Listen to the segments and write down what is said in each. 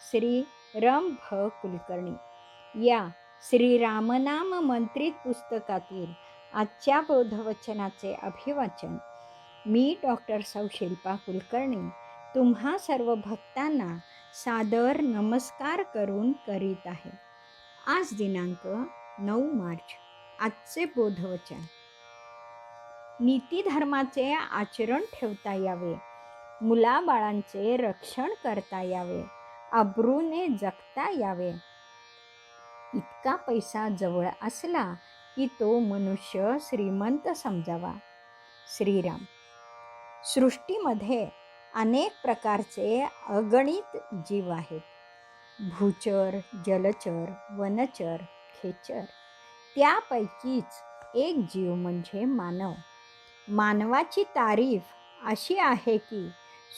श्री रम भ कुलकर्णी या श्री रामनाम मंत्रित पुस्तकातील आजच्या बोधवचनाचे अभिवाचन मी डॉक्टर सौ शिल्पा कुलकर्णी तुम्हा सर्व भक्तांना सादर नमस्कार करून करीत आहे. आज दिनांक नऊ मार्च आजचे बोधवचन. नीतीधर्माचे आचरण ठेवता यावे. मुलाबाळांचे रक्षण करता यावे. अब्रूने जगता यावे. इतका पैसा जवळ असला की तो मनुष्य श्रीमंत समजावा. श्रीराम. सृष्टीमध्ये अनेक प्रकारचे अगणित जीव आहेत. भूचर जलचर वनचर खेचर. त्यापैकीच एक जीव म्हणजे मानव. मानवाची तारीफ अशी आहे की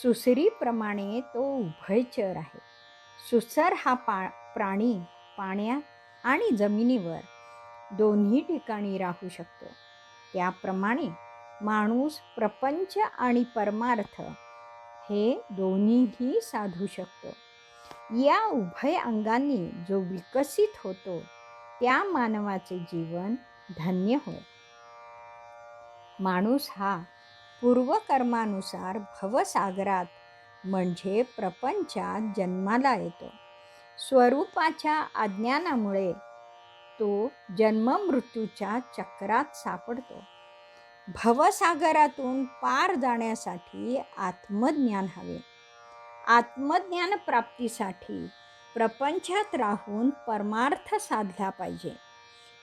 सुसरीप्रमाणे तो उभयचर आहे. सुसर हा पा प्राणी पाण्यात आणि जमिनीवर दोन्ही ठिकाणी राहू शकतो. त्याप्रमाणे माणूस प्रपंच आणि परमार्थ हे दोन्हीही साधू शकतो. या उभय अंगांनी जो विकसित होतो त्या मानवाचे जीवन धन्य होय. माणूस हा पूर्वकर्मानुसार भवसागरात म्हणजे प्रपंचात जन्माला येतो. स्वरूपाच्या अज्ञानामुळे तो जन्ममृत्यूच्या चक्रात सापडतो. भवसागरातून पार जाण्यासाठी आत्मज्ञान हवे. आत्मज्ञान प्राप्तीसाठी प्रपंचात राहून परमार्थ साधला पाहिजे.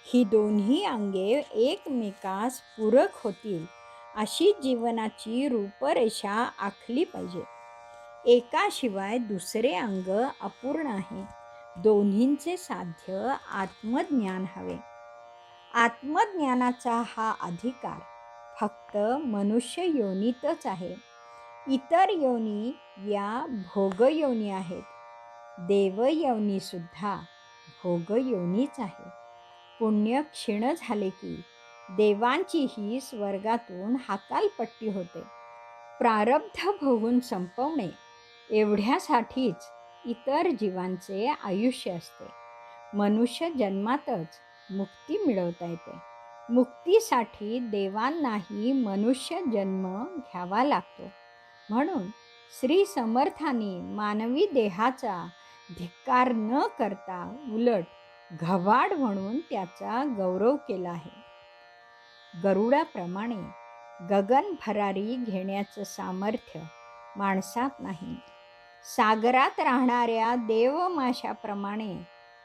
ही दोन्ही अंगे एकमेकास पूरक होतील अशी जीवनाची रूपरेषा आखली पाहिजे. एकाशिवाय दुसरे अंग अपूर्ण आहे. दोन्हींचे साध्य आत्मज्ञान हवे. आत्मज्ञानाचा हा अधिकार फक्त मनुष्य योनीतच आहे. इतर योनी या भोगयोनी आहेत. देवयोनीसुद्धा भोगयोनीच आहे. पुण्य क्षीण झाले की देवांचीही स्वर्गातून हाकालपट्टी होते. प्रारब्ध भोगून संपवणे एवढ्यासाठीच इतर जीवांचे आयुष्य असते. मनुष्य जन्मातच मुक्ती मिळवता येते. मुक्तीसाठी देवांनाही मनुष्य जन्म घ्यावा लागतो. म्हणून श्री समर्थांनी मानवी देहाचा धिक्कार न करता उलट घवाड म्हणून त्याचा गौरव केला आहे. गरुडाप्रमाणे गगन भरारी घेण्याचं सामर्थ्य माणसात नाही. सागरात राहणाऱ्या देवमाशाप्रमाणे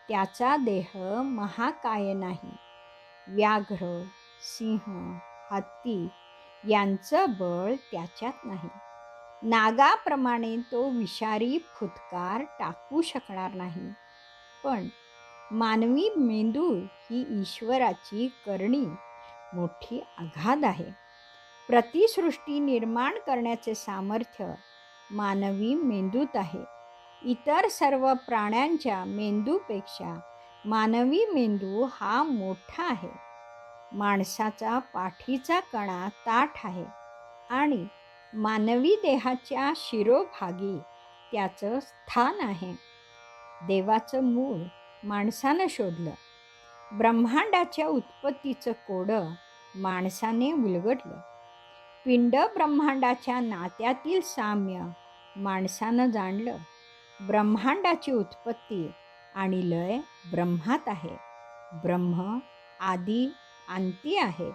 त्याचा देह महाकाय नाही. व्याघ्र सिंह हत्ती यांचं बळ त्याच्यात नाही. नागाप्रमाणे तो विषारी फुतकार टाकू शकणार नाही. पण मानवी मेंदू ही ईश्वराची करणी मोठी आघात आहे. प्रतिसृष्टी निर्माण करण्याचे सामर्थ्य मानवी मेंदूत आहे. इतर सर्व प्राण्यांच्या मेंदूपेक्षा मानवी मेंदू हा मोठा आहे. माणसाचा पाठीचा कणा ताठ आहे आणि मानवी देहाच्या शिरोभागी त्याचं स्थान आहे. देवाचं मूळ माणसानं शोधलं. ब्रह्मांडाच्या उत्पत्तीचं कोडं माणसाने उलगडलं. पिंड ब्रह्मांडाच्या नात्यातील साम्य. माणसानं जाणलं ब्रह्मांडाची उत्पत्ती आणि लय ब्रह्मात आहे. ब्रह्म आदी अंती आहे.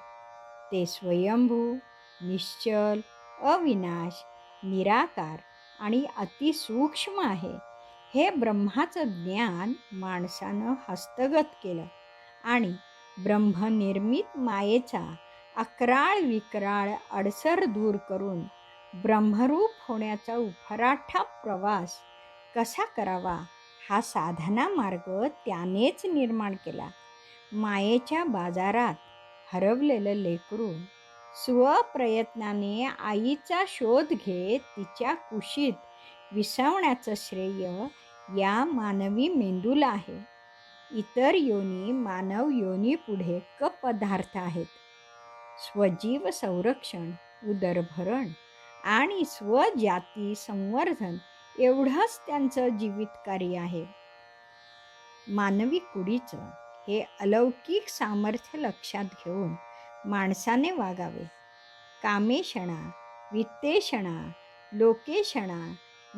ते स्वयंभू निश्चल अविनाश निराकार आणि अतिसूक्ष्म आहे. हे ब्रह्माचं ज्ञान माणसानं हस्तगत केलं आणि ब्रह्मनिर्मित मायेचा अकराळ विकराळ अडसर दूर करून ब्रह्मरूप होण्याचा उफराठा प्रवास कसा करावा हा साधना मार्ग त्यानेच निर्माण केला. मायेच्या बाजारात हरवलेलं लेकरू स्वप्रयत्नाने आईचा शोध घेत तिच्या कुशीत विसवण्याचं श्रेय या मानवी मेंदूला आहे. इतर योनी मानव योनीपुढे क पदार्थ आहेत. स्वजीव संरक्षण उदरभरण आणि स्वजाती संवर्धन एवढंच त्यांचं जीवित कार्य आहे. मानवी कुडीचं हे अलौकिक सामर्थ्य लक्षात घेऊन माणसाने वागावे. कामेशणा वित्तेषणा लोकेशणा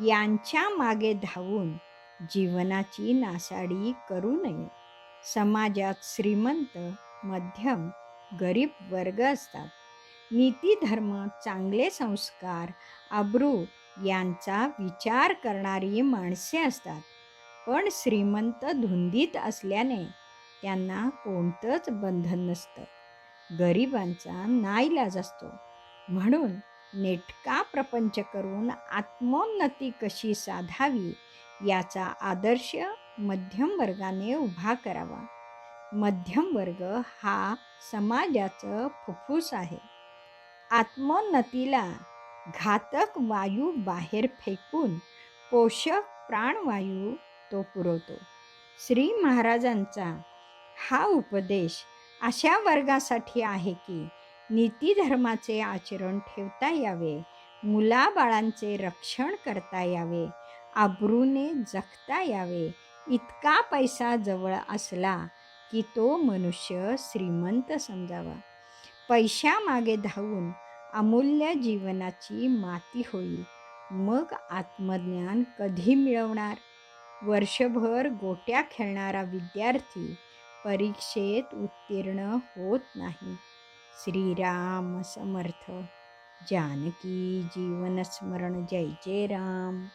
यांच्या मागे धावून जीवनाची नासाडी करू नये. समाजात श्रीमंत मध्यम गरीब वर्ग असतात. नीती धर्म चांगले संस्कार अब्रू यांचा विचार करणारी माणसे असतात. पण श्रीमंत धुंदीत असल्याने त्यांना कोणतंच बंधन नसतं. गरिबांचा नाईलाज असतो. म्हणून नेटका प्रपंच करून आत्मोन्नती कशी साधावी याचा आदर्श मध्यम वर्गाने उभा करावा. मध्यम वर्ग हा समाजाचं फुफ्फुस आहे. आत्मोन्नतीला घातक वायू बाहेर फेकून पोषक प्राणवायू तो पुरवतो. श्री महाराजांचा हा उपदेश अशा वर्गासाठी आहे की नीतीधर्माचे आचरण ठेवता यावे मुलाबाळांचे रक्षण करता यावे आबरूने जगता यावे इतका पैसा जवळ असला की तो मनुष्य श्रीमंत समजावा. पैशामागे धावून अमूल्य जीवनाची माती होईल. मग आत्मज्ञान कधी मिळवणार? वर्षभर गोट्या खेळणारा विद्यार्थी परीक्षेत उत्तीर्ण होत नाही. श्रीराम समर्थ. जानकी जीवनस्मरण जय जय राम.